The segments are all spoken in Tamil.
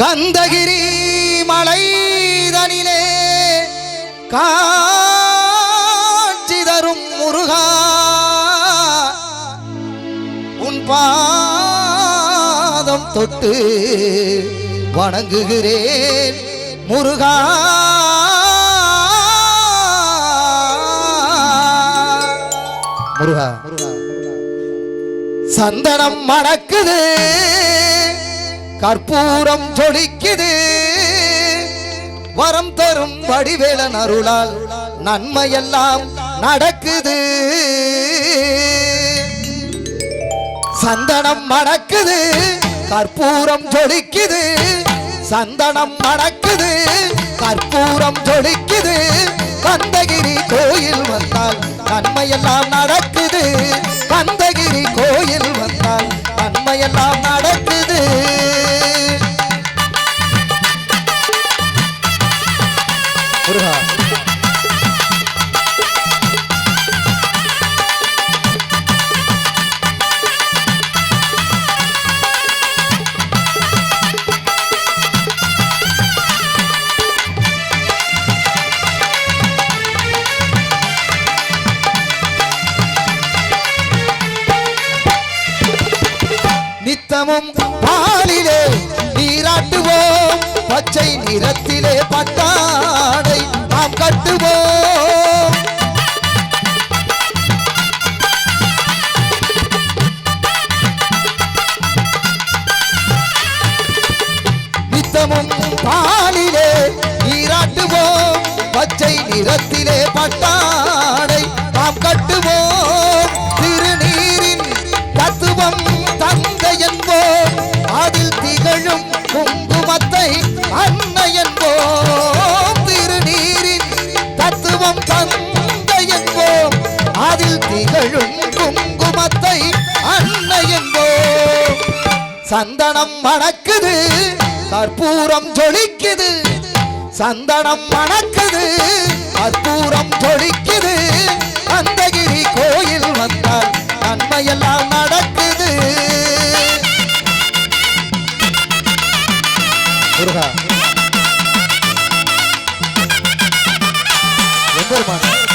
கந்தகிரி மலைதனிலே காட்சி தரும் முருகா. உன் பாதம் தொட்டு வணங்குகிறேன் முருகா. முருகா. சந்தனம் மணக்குது. கற்பூரம் ஜொலிக்குது. வரம் தரும் வடிவேலன் அருளால் நன்மையெல்லாம் நடக்குது. சந்தனம் மணக்குது கற்பூரம் ஜொலிக்குது. சந்தனம் மணக்குது கற்பூரம் ஜொலிக்குது. கந்தகிரி கோயில் வந்தால் நன்மையெல்லாம் நடக்குது. கந்தகிரி கோயில் வந்தால் நன்மையெல்லாம் நடக்குது. தினமும் பாலிலே நீராட்டுவோம். பச்சை நிறத்திலே பட்டாடை நாம் கட்டுவோம். நித்தமும் பாலிலே நீராட்டுவோம். பச்சை நிறத்திலே பட்டாடை நாம் கட்டுவோம். திருநீரின் தத்துவம் தந்தை என்போம் அதில் திகழும் குங்குமத்தை அன்னை என்போம் திருநீரின் தத்துவம் தந்தை என்போம் அதில் திகழும் குங்குமத்தை அன்னை என்போம் சந்தனம் மணக்குது கற்பூரம் ஜொலிக்குது சந்தனம் மணக்குது கற்பூரம் ஜொலிக்குது 我的妈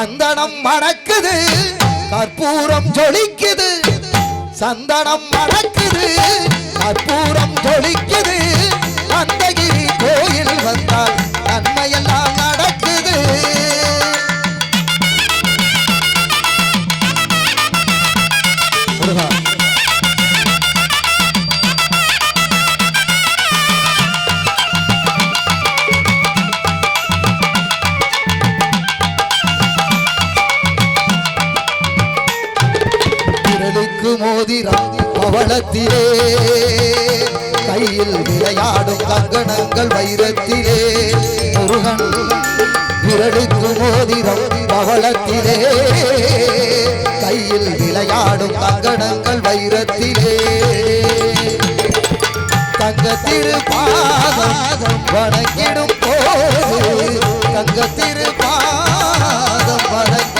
சந்தனம் மணக்குது கற்பூரம் ஜொலிக்குது. சந்தனம் மணக்குது கற்பூரம் ஜொலிக்குது. கந்தகிரி கோயில் வந்தால் நன்மையெல்லாம் நடக்குது. விரலுக்கு மோதிரம் பவளத்திலே கையில் விளையாடும் கங்கணங்கள் வைரத்திலே. முருகன் விரலுக்கு மோதிரம் பவளத்திலே. கையில் விளையாடும் கங்கணங்கள் வைரத்திலே. தங்கத்திரு பாதம் வணங்கிடும் போது தங்கத்திரு பாதம் வணங்கி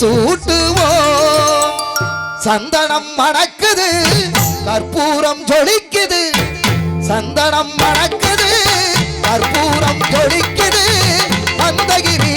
சூட்டுவோம் சந்தனம் மணக்குது கற்பூரம் ஜொலிக்குது. சந்தனம் மணக்குது கற்பூரம் ஜொலிக்குது. மந்தகிரி